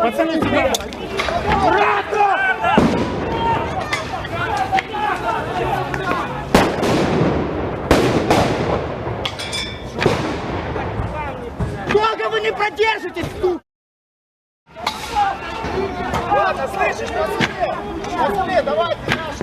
Пацаны, сюда! Аккуратно! Долго вы не продержитесь, сука! Ладно, слышишь, пацаны! Пацаны, давайте наш!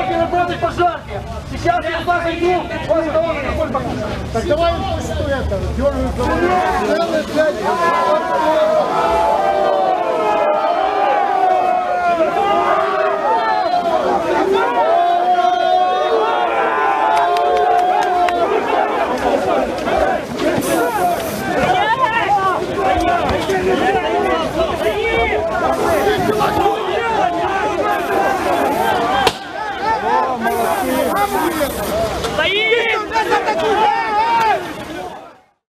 Дайте работать пожарки. Сейчас я туда зайду, вас какой покушать. Так давай что это? Дернуть Целый пять.